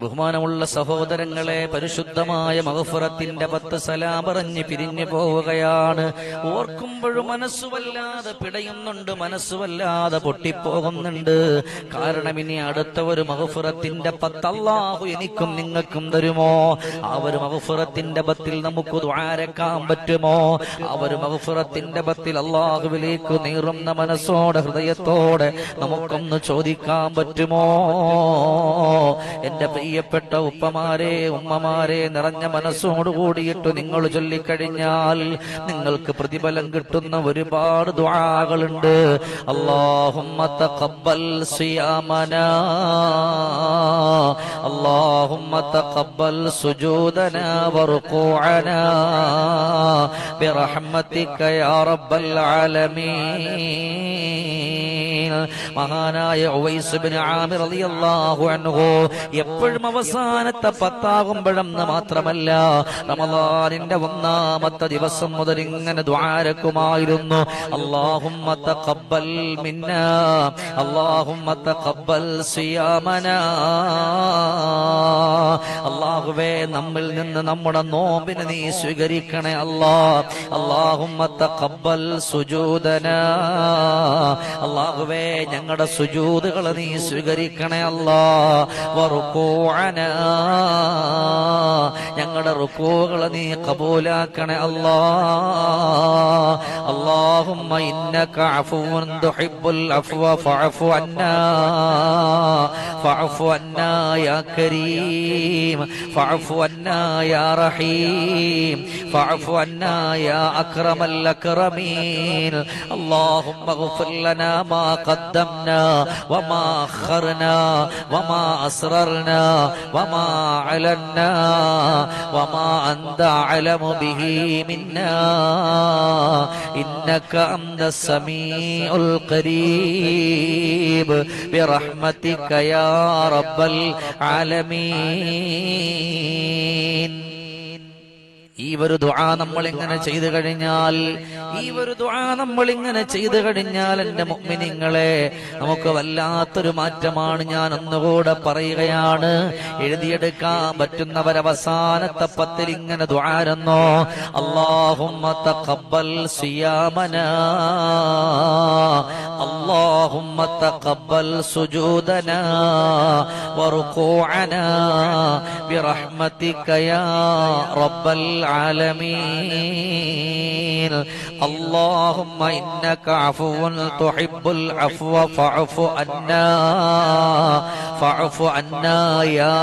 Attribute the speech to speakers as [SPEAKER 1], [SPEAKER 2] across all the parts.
[SPEAKER 1] ബഹുമാനമുള്ള സഹോദരങ്ങളെ പരിശുദ്ധമായ മഹഫുറത്തിന്റെ പത്ത് സലാം പറഞ്ഞ് പിരിഞ്ഞു പോവുകയാണ്. ഓർക്കുമ്പോഴും മനസ്സുവല്ലാതെ പിടയുന്നുണ്ട് മനസ്സുവല്ലാതെ പൊട്ടിപ്പോകുന്നുണ്ട്. കാരണം ഇനി അടുത്ത ഒരു മഹഫുറത്തിന്റെ പത്ത് അള്ളാഹു എനിക്കും നിങ്ങൾക്കും തരുമോ? ആ ഒരു മഹഫുറത്തിന്റെ പത്തിൽ നമുക്ക് ദ്വാരക്കാൻ പറ്റുമോ? ആ ഒരു മഹഫുറത്തിന്റെ പത്തിൽ അള്ളാഹുവിലേക്ക് നീറുന്ന മനസ്സോടെ ഹൃദയത്തോടെ നമുക്കൊന്ന് ചോദിക്കാൻ പറ്റുമോ? എന്റെ പ്രിയപ്പെട്ട ഉപ്പമാരെ ഉമ്മമാരെ നിറഞ്ഞ മനസ്സോട് കൂടിയിട്ട് നിങ്ങൾ ചൊല്ലിക്കഴിഞ്ഞാൽ നിങ്ങൾക്ക് പ്രതിഫലം കിട്ടുന്ന ഒരുപാട് ദ്വാകളുണ്ട് അള്ളാഹുമ്മ തഖബ്ബൽ സിയാമന اللهم تقبل سجودنا وركوعنا برحمتك يا رب العالمين മഹാനായ ആമിർ റളിയല്ലാഹു അൻഹു എപ്പോഴും അവസാനത്തെ പത്താകുമ്പോഴെന്ന് മാത്രമല്ല റമദാനിന്റെ ഒന്നാമത്തെ ദിവസം മുതൽ ഇങ്ങനെ ദ്വാരക്കുമായിരുന്നു അല്ലാഹുമ്മ തഖബ്ബൽ അല്ലാഹുമ്മ തഖബ്ബൽ സിയാമനാ. അള്ളാഹുവേ നമ്മിൽ നിന്ന് നമ്മുടെ നോമ്പിനെ നീ സ്വീകരിക്കണേ അല്ലാ. അള്ളാഹുമ്മ തഖബ്ബൽ സുജൂദനാ. അള്ളാഹുവേ ഞങ്ങളുടെ സുജൂദുകൾ നീ സ്വീകരിക്കണേ അല്ലാ. വറുക്കൂഅന ഞങ്ങളുടെ റുക്കൂകൾ നീ കബൂലാക്കണേ അല്ലാ اللهم إنك عفو تحب العفو فاعف عنا فاعف عنا يا كريم فاعف عنا يا رحيم فاعف عنا يا أكرم الأكرمين اللهم اغفر لنا ما قدمنا وما أخرنا وما أسررنا وما أعلنا وما أنت أعلم به منا إنك أنت السميع القريب برحمتك يا رب العالمين ഈ ഒരു ദുആ നമ്മൾ ഇങ്ങനെ ചെയ്തു കഴിഞ്ഞാൽ ഈ ഒരു ദുആ നമ്മൾ ഇങ്ങനെ ചെയ്തു കഴിഞ്ഞാൽ എന്റെ മുഅ്മിനീങ്ങളെ നമുക്ക് വല്ലാത്തൊരു മാറ്റമാണ് ഞാൻ ഒന്നുകൂടെ പറയുകയാണ്. എഴുതിയെടുക്കാൻ പറ്റുന്നവരവസാനത്തെ പത്തിൽ ഇങ്ങനെ ദുആരെന്നോ അല്ലാഹുമ്മ തഖബ്ബൽ സിയാമനാ. اللهم تقبل سجودنا وركوعنا برحمتك يا رب العالمين. اللهم إنك عفو تحب العفو فاعف عنا فاعف عنا يا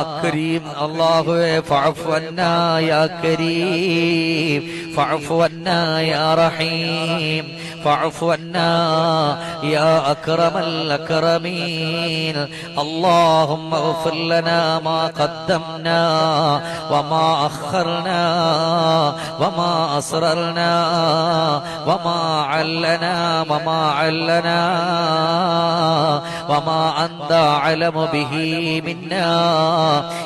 [SPEAKER 1] أكريم الله فاعف عنا يا كريم فاعف عنا يا رحيم. فاعف عنا يا أكرم الأكرمين. اللهم اغفر لنا ما قدمنا وما أخرنا وما أسررنا وما علنا وما علنا وما أنت أعلم به منا.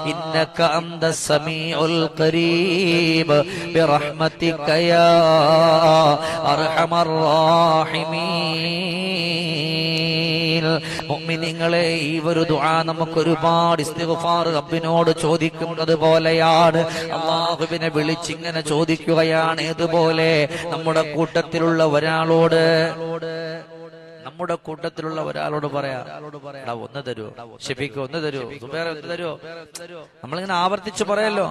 [SPEAKER 1] إنك أنت السميع القريب. برحمتك يا أرحم الراحمين. മുഅ്മിനീങ്ങളെ ഈ ഒരു ദുആ നമുക്ക് ഒരുപാട് ഇസ്തിഗ്ഫാർ റബ്ബിനോട് ചോദിക്കുന്നത് പോലെയാണ്. അള്ളാഹുവിനെ വിളിച്ചിങ്ങനെ ചോദിക്കുകയാണ് ഇതുപോലെ. നമ്മുടെ കൂട്ടത്തിലുള്ള ഒരാളോട് നമ്മുടെ കൂട്ടത്തിലുള്ള ഒരാളോട് പറയാ ഒന്ന് തരൂ ഷെഫിക്ക് ഒന്ന് തരൂ വേറെ ഒന്ന് തരൂ. നമ്മളിങ്ങനെ ആവർത്തിച്ച് പറയല്ലോ.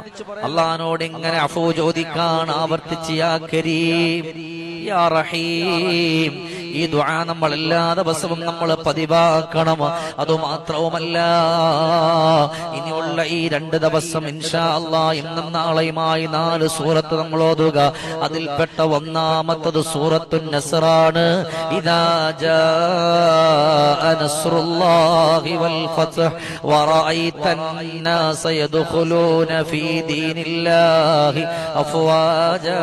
[SPEAKER 1] അള്ളഹാനോട് ഇങ്ങനെ അഫു ചോദിക്കാൻ ആവർത്തിച്ച് യാ കരീം. യാ റഹീം ഈ ദുആ നമ്മൾ എല്ലാ ദിവസവും നമ്മൾ പതിവാക്കണം അതുമാത്രവുമല്ല ഇനിയുള്ള ഈ രണ്ട് ദിവസം ഇൻഷാ അല്ലാ ഇന്നും നാളെയുമായി നാല് സൂറത്ത് നമ്മൾ ഓതുക അതിൽപ്പെട്ട ഒന്നാമത്തത് സൂറത്തു നസറാണ് ഇതാ ജാഅ നസ്റുല്ലാഹി വൽ ഫത്ഹ് വറഅയ്ത الناس يدخلون في دين الله അഫ്വാജാ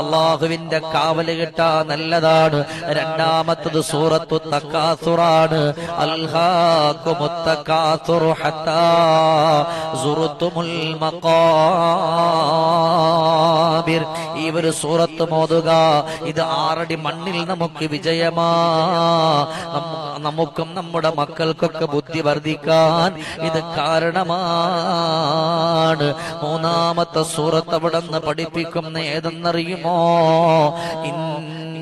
[SPEAKER 1] അള്ളാഹുവിന്റെ കാവല് കിട്ടാൻ നല്ലതാണ്. രണ്ടാമത്തത് സൂറത്തു തക്കാസുറാണ് ഹത്താ ഈ ഒരു സൂറത്ത് മോതുക ഇത് ആറടി മണ്ണിൽ നമുക്ക് വിജയമാ. നമുക്കും നമ്മുടെ മക്കൾക്കൊക്കെ ബുദ്ധി വർദ്ധിക്കാൻ ഇത് കാരണമാണ്. മൂന്നാമത്തെ സൂറത്ത് അവിടെ നിന്ന് പഠിപ്പിക്കുന്ന ഏതെന്നറിയുമോ?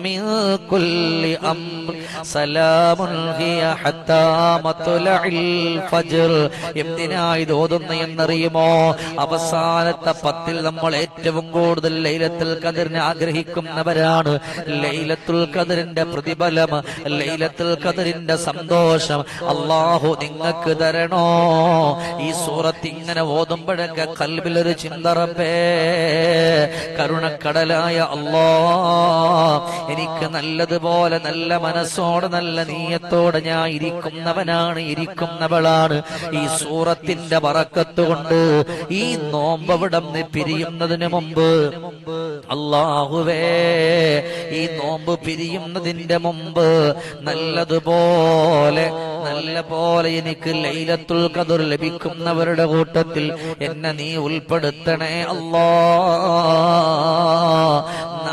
[SPEAKER 1] من كل أمر سلام هي حتى مطلع الفجر എന്തിനായി ഇത് ഓതുന്നു എന്നറിയുമോ അവസാനത്തെ പത്തിൽ നമ്മൾ ഏറ്റവും കൂടുതൽ ലൈലത്തുൽ ഖദറിനെ ആഗ്രഹിക്കുന്നവരാണ് ലൈലത്തുൽ ഖദറിന്റെ പ്രതിഫലം ലൈലത്തുൽ ഖദറിന്റെ സന്തോഷം അള്ളാഹു നിങ്ങൾക്ക് തരണോ ഈ സൂറത്ത് ഇങ്ങനെ ഓതുമ്പോഴൊക്കെ കൽബിലൊരു ചിന്തറപ്പേ കരുണക്കടലായ അള്ളാ എനിക്ക് നല്ലതുപോലെ നല്ല മനസ്സോടെ നല്ല നീയത്തോടെ ഞാൻ ഇരിക്കുന്നവനാണ് ഇരിക്കുന്നവളാണ്. ഈ സൂറത്തിന്റെ വറക്കത്ത് കൊണ്ട് ഈ നോമ്പവിടം പിരിയുന്നതിന് മുമ്പ് അള്ളാഹുവേ ഈ നോമ്പ് പിരിയുന്നതിന്റെ മുമ്പ് നല്ലതുപോലെ നല്ല പോലെ എനിക്ക് ലൈലത്തുൽ കതുർ ലഭിക്കുന്നവരുടെ കൂട്ടത്തിൽ എന്നെ നീ ഉൾപ്പെടുത്തണേ അല്ലാ.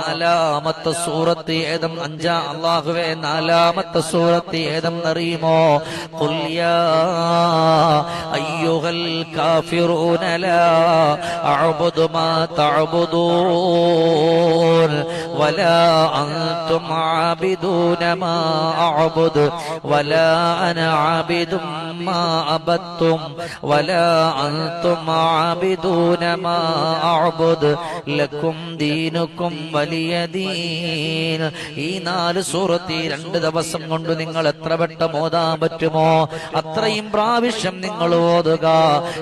[SPEAKER 1] നാലാമത്തെ സൂറത്ത് ഏതം അഞ്ചാ അള്ളാഹുവെ നാലാമത്തെ സൂറത്ത് ഏതം അറിയുമോ? അയ്യുഹൽ കാഫിറൂനലാ അഅബുദു മാ തഅബുദൂൻ വലാ അൻതും ആബിദൂന മാ അഅബുദു വലാ അന ആബിദും മാ അബദ്തും വലാ അൻതും ആബിദൂന മാ അഅബുദു ലക്കും ദീനുക്കും വലി ഈ നാല് സൂറത്തി രണ്ട് ദിവസം കൊണ്ട് നിങ്ങൾ എത്ര പെട്ടെന്ന് ഓതാൻ പറ്റുമോ? അത്രയും പ്രാവശ്യം നിങ്ങൾ ഓതുക.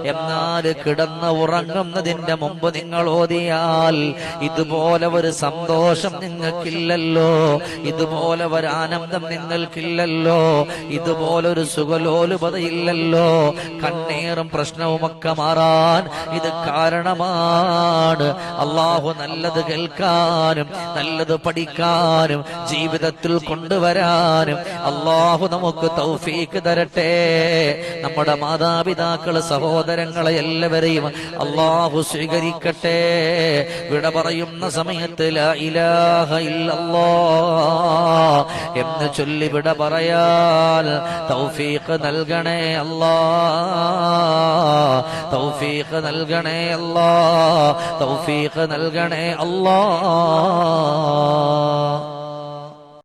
[SPEAKER 1] എന്നാൽ കിടന്ന് ഉറങ്ങുന്നതിന്റെ മുമ്പ് നിങ്ങൾ ഓതിയാൽ ഇതുപോലെ ഒരു സന്തോഷം നിങ്ങൾക്കില്ലല്ലോ. ഇതുപോലെ ഒരു ആനന്ദം നിങ്ങൾക്കില്ലല്ലോ. ഇതുപോലെ ഒരു സുഖലോലുപതയില്ലല്ലോ. കണ്ണീറും പ്രശ്നവുമൊക്കെ മാറാൻ ഇത് കാരണമാണ്. അള്ളാഹു നല്ലത് കേൾക്കാനും നല്ലത് പഠിക്കാനും ജീവിതത്തിൽ കൊണ്ടുവരാനും അള്ളാഹു നമുക്ക് തൗഫീക്ക് തരട്ടെ. നമ്മുടെ മാതാപിതാക്കൾ സഹോദരങ്ങളെ എല്ലാവരെയും അള്ളാഹു സ്വീകരിക്കട്ടെ. വിട പറയുന്ന സമയത്ത് ഇലാഹ ഇല്ലല്ലാ. എന്ന് ചൊല്ലിവിട പറയാൽ തൗഫീഖ് നൽകണേ അല്ലാ തൗഫീഖ് നൽകണേ അല്ലാ തൗഫീഖ് നൽകണേ അല്ലാ.